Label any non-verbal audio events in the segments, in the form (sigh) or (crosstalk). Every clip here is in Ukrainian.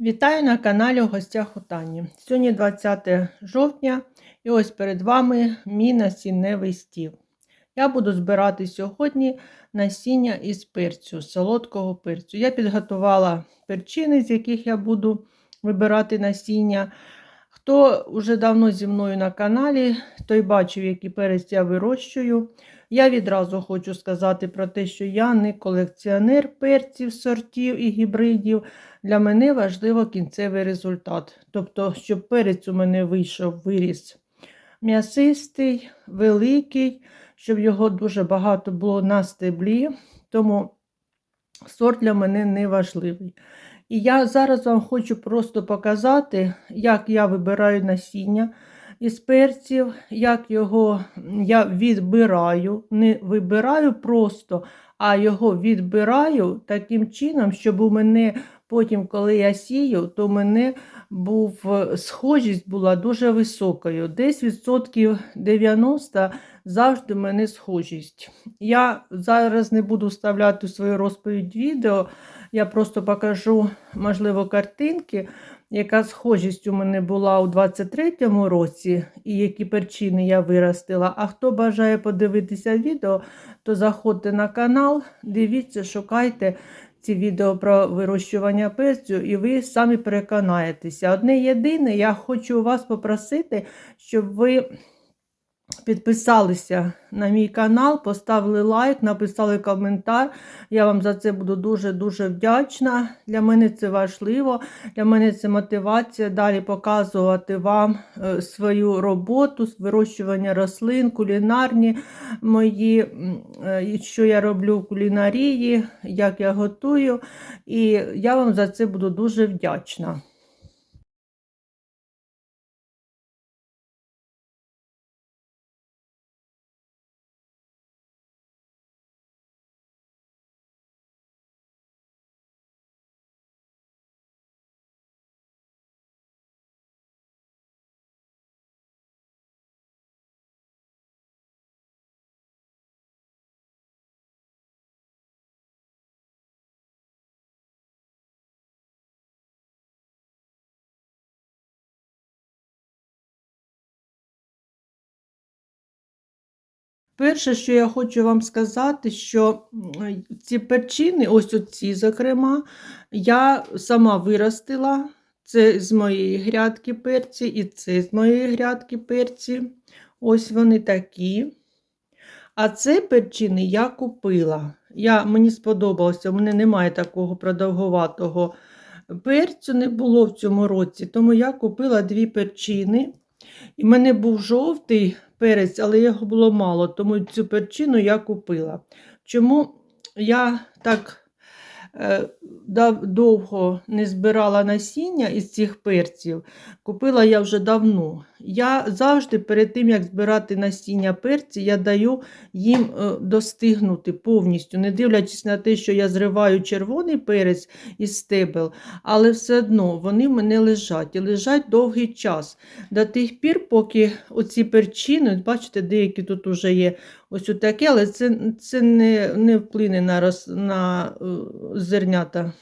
Вітаю на каналі у гостях у Тані. Сьогодні 20 жовтня, і ось перед вами мій насінневий стіл. Я буду збирати сьогодні насіння із перцю, солодкого перцю. Я підготувала перчини, з яких я буду вибирати насіння. Хто вже давно зі мною на каналі, той бачив, який перець я вирощую. Я відразу хочу сказати про те, що я не колекціонер перців, сортів і гібридів. Для мене важливо кінцевий результат. Тобто, щоб перець у мене вийшов, виріс м'ясистий, великий, щоб його дуже багато було на стеблі. Тому сорт для мене не важливий. І я зараз вам хочу просто показати, як я вибираю насіння із перців, як його я відбираю, не вибираю просто, а його відбираю таким чином, щоб у мене потім, коли я сію, то мене був схожість була дуже високою. Десь відсотків 90 завжди в мене схожість. Я зараз не буду вставляти свою розповідь відео, я просто покажу, можливо, картинки яка схожість у мене була у 23-му році, і які перчини я виростила. А хто бажає подивитися відео, то заходьте на канал, дивіться, шукайте ці відео про вирощування перцю, і ви самі переконаєтеся. Одне єдине, я хочу вас попросити, щоб ви. Підписалися на мій канал, поставили лайк, написали коментар. Я вам за це буду дуже-дуже вдячна. Для мене це важливо, для мене це мотивація далі показувати вам е, свою роботу, вирощування рослин, кулінарні мої, е, що я роблю в кулінарії, як я готую. І я вам за це буду дуже вдячна. Перше, що я хочу вам сказати, що ці перчини, ось оці, зокрема, я сама виростила. Це з моєї грядки перці, і це з моєї грядки перці. Ось вони такі. А це перчини я купила. Я, Мені сподобалося, у мене немає такого продовгуватого перцю, не було в цьому році. Тому я купила дві перчини. І в мене був жовтий перець, але його було мало, тому цю перчину я купила. Чому я так Е, довго не збирала насіння із цих перців, купила я вже давно. Я завжди перед тим, як збирати насіння перці, я даю їм е, достигнути повністю, не дивлячись на те, що я зриваю червоний перець із стебел, але все одно вони в мене лежать і лежать довгий час. До тих пір, поки оці перчини, бачите, деякі тут вже є ось таке, але це це не не вплине на роз, на е, зернята.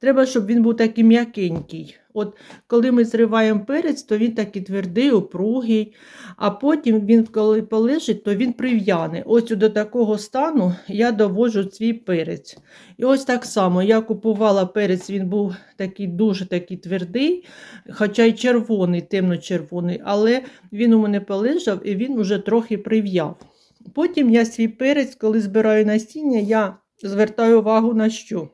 Треба, щоб він був такий м'якенький. От Коли ми зриваємо перець, то він такий твердий, упругий, а потім він, коли полежить, то він прив'яне. Ось до такого стану я довожу свій перець. І ось так само я купувала перець, він був такий дуже такий твердий, хоча й червоний, темно-червоний, але він у мене полежав і він уже трохи прив'яв. Потім я свій перець, коли збираю насіння, я звертаю увагу на що?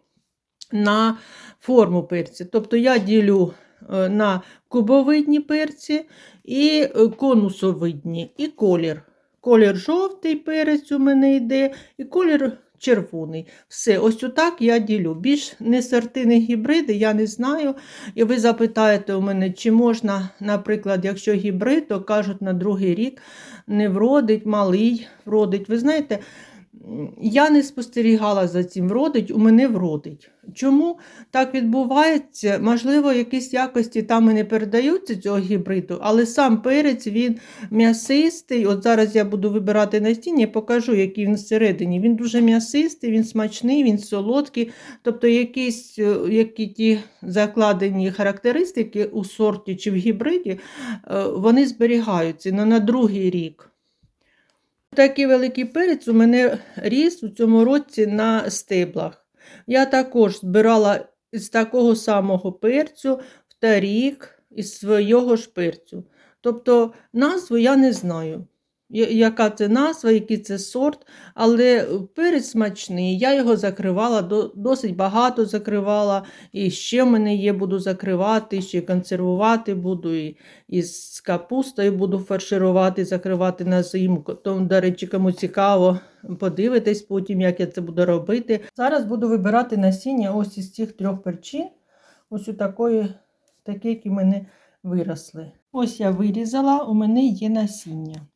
На форму перця. Тобто я ділю е, на кубовидні перці і е, конусовидні, і колір. Колір жовтий перець у мене йде, і колір червоний. Все, ось отак я ділю. Більш не сортини гібриди, я не знаю. І ви запитаєте у мене, чи можна, наприклад, якщо гібрид, то кажуть, на другий рік не вродить, малий вродить. Ви знаєте, я не спостерігала за цим вродить, у мене вродить. Чому так відбувається? Можливо, якісь якості там і не передаються цього гібриду, але сам перець він м'ясистий. От зараз я буду вибирати на насіння, покажу, який він всередині. Він дуже м'ясистий, він смачний, він солодкий. Тобто якісь е, які ті закладені характеристики у сорті чи в гібриді, е, вони зберігаються ну, на другий рік. Такий великий перець у мене ріс у цьому році на стеблах. Я також збирала з такого самого перцю в тарік із свого ж перцю. Тобто назву я не знаю, яка це назва, який це сорт, але перець смачний. Я його закривала, досить багато закривала. І ще в мене є, буду закривати, ще консервувати буду, і, і з капустою буду фарширувати, закривати на зиму. Тому, до речі, кому цікаво, подивитись потім, як я це буду робити. Зараз буду вибирати насіння ось із цих трьох перчин. Ось у такої, такі, які в мене виросли. Ось я вирізала, у мене є насіння.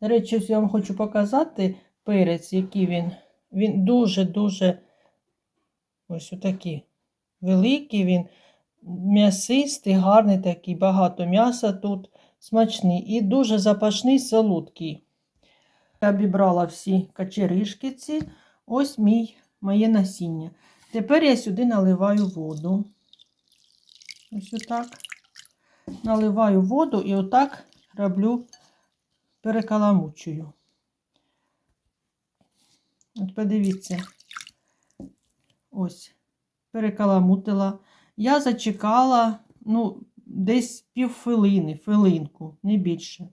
До речі, я вам хочу показати перець, який він. Він дуже-дуже ось отакий великий, він м'ясистий, гарний такий, багато м'яса тут, смачний і дуже запашний, солодкий. Я обібрала всі качеришки ці, ось мій, моє насіння. Тепер я сюди наливаю воду. Ось отак. Наливаю воду і отак роблю, перекаламучую. От подивіться, ось, перекаламутила. Я зачекала, ну, десь хвилинку, не більше.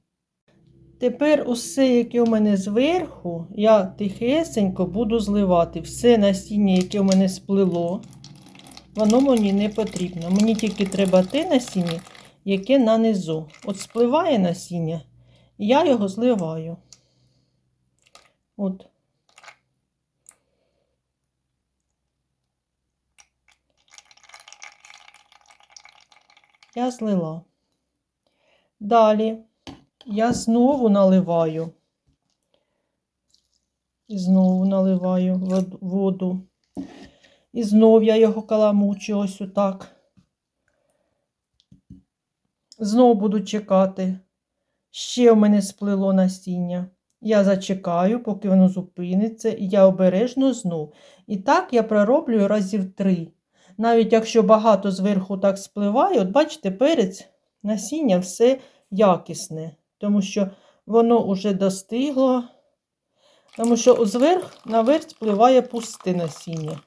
Тепер усе, яке у мене зверху, я тихесенько буду зливати. Все насіння, яке у мене сплило, воно мені не потрібно. Мені тільки треба те насіння, яке на низу. От спливає насіння, я його зливаю. От. Я злила. Далі я знову наливаю. І знову наливаю воду. І знов я його каламучу ось отак. Знов буду чекати. Ще в мене сплило насіння. Я зачекаю, поки воно зупиниться, і я обережно знов. І так я пророблю разів три. Навіть якщо багато зверху так спливає, от бачите, перець, насіння все якісне, тому що воно вже достигло, тому що зверх наверх спливає пусте насіння.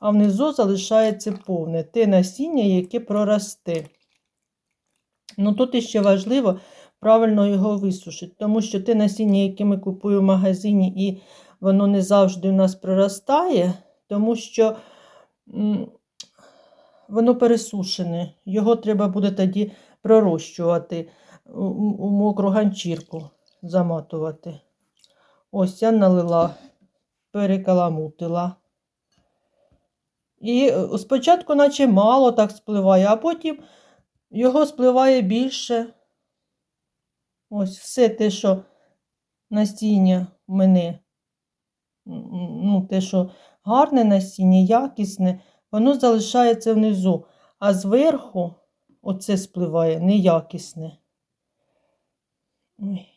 А внизу залишається повне те насіння, яке проросте. Ну тут іще важливо правильно його висушити, тому що те насіння, яке ми купуємо в магазині, і воно не завжди у нас проростає, тому що воно пересушене. Його треба буде тоді пророщувати, у, мокру ганчірку заматувати. Ось я налила, перекаламутила. І е, спочатку, наче мало так спливає, а потім його спливає більше. Ось все те, що насіння в мене, ну, те, що гарне насіння, якісне, воно залишається внизу, а зверху оце спливає неякісне.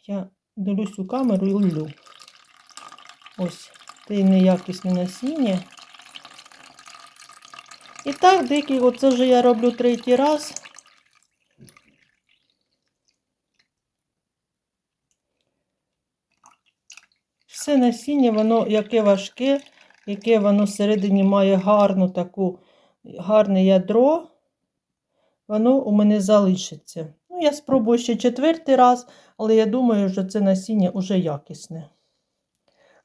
Я дивлюсь у камеру і лю. Ось те неякісне насіння. І так, деякі, оце вже я роблю третій раз. Все насіння, воно яке важке, яке воно всередині має гарну таку, гарне ядро, воно у мене залишиться. Ну, я спробую ще четвертий раз, але я думаю, що це насіння вже якісне.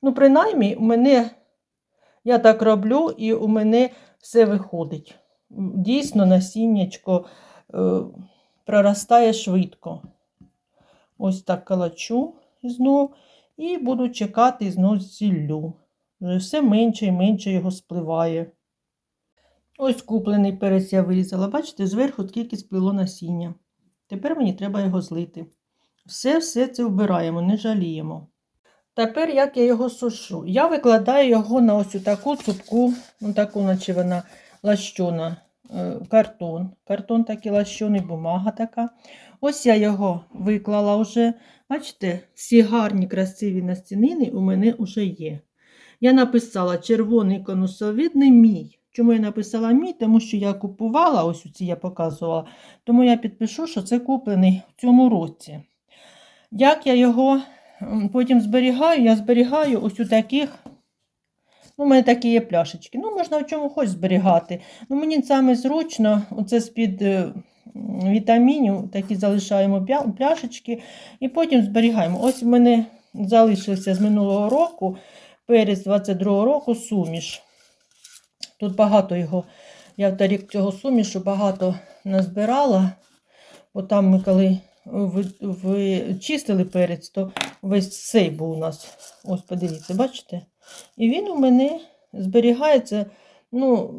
Ну, принаймні, у мене, я так роблю, і у мене все виходить. Дійсно, насіннячко е, проростає швидко. Ось так калачу знов. І буду чекати знов зіллю. Вже все менше і менше його спливає. Ось куплений перець я вирізала. Бачите, зверху скільки сплило насіння. Тепер мені треба його злити. Все-все це вбираємо, не жаліємо. Тепер як я його сушу? Я викладаю його на ось таку цупку, ну таку, наче вона лащона, е, картон. Картон такий лащений, бумага така. Ось я його виклала вже. Бачите, всі гарні, красиві настінини у мене вже є. Я написала червоний конусовидний мій. Чому я написала мій? Тому що я купувала, ось ці я показувала, тому я підпишу, що це куплений в цьому році. Як я його потім зберігаю, я зберігаю ось у таких. Ну, у мене такі є пляшечки. Ну, можна в чому хоч зберігати. Ну, мені саме зручно, оце з-під е, вітамінів, такі залишаємо пляшечки і потім зберігаємо. Ось в мене залишився з минулого року, перець 22-го року суміш. Тут багато його, я в торік цього сумішу багато назбирала, бо там ми коли ви, ви перець, то весь цей був у нас. Ось подивіться, бачите? І він у мене зберігається. Ну,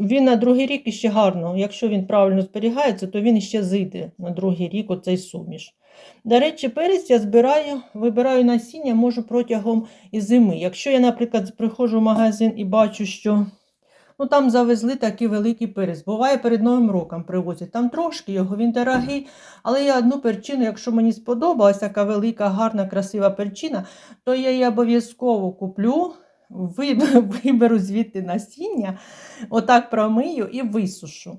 він на другий рік іще гарно. Якщо він правильно зберігається, то він іще зійде на другий рік оцей суміш. До речі, перець я збираю, вибираю насіння, можу протягом і зими. Якщо я, наприклад, приходжу в магазин і бачу, що ну, там завезли такий великий перець. Буває перед Новим роком привозять. Там трошки його, він дорогий. Але я одну перчину, якщо мені сподобалась така велика, гарна, красива перчина, то я її обов'язково куплю, (laughs) виберу звідти насіння, отак промию і висушу.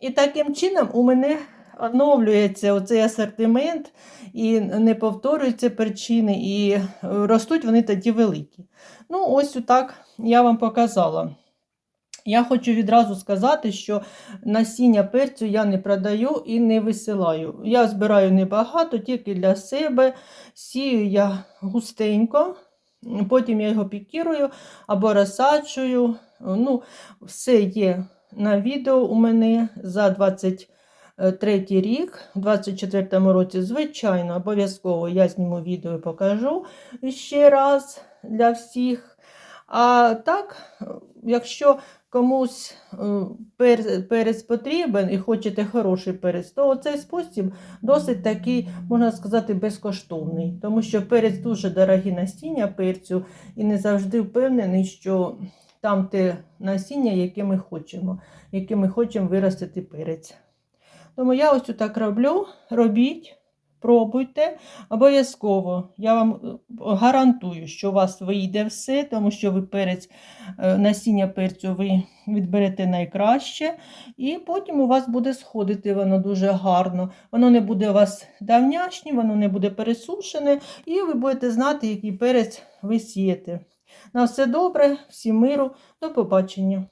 І таким чином у мене оновлюється оцей асортимент, і не повторюються перчини, і е, ростуть вони тоді великі. Ну, ось отак я вам показала. Я хочу відразу сказати, що насіння перцю я не продаю і не висилаю. Я збираю небагато, тільки для себе. Сію я густенько, потім я його пікірую або розсаджую. Ну, все є на відео у мене за 23 рік, у 24 році, звичайно, обов'язково я зніму відео і покажу ще раз для всіх. А так, якщо комусь е, перець потрібен і хочете хороший перець, то цей спосіб досить такий, можна сказати, безкоштовний. Тому що перець дуже дорогі насіння перцю, і не завжди впевнений, що там те насіння, яке ми хочемо, яке ми хочемо виростити перець. Тому я ось так роблю, робіть. Пробуйте обов'язково. Я вам е, гарантую, що у вас вийде все, тому що ви перець, е, насіння перцю ви відберете найкраще, і потім у вас буде сходити воно дуже гарно. Воно не буде у вас давнячнім, воно не буде пересушене, і ви будете знати, який перець ви сієте. На все добре, всім миру, до побачення.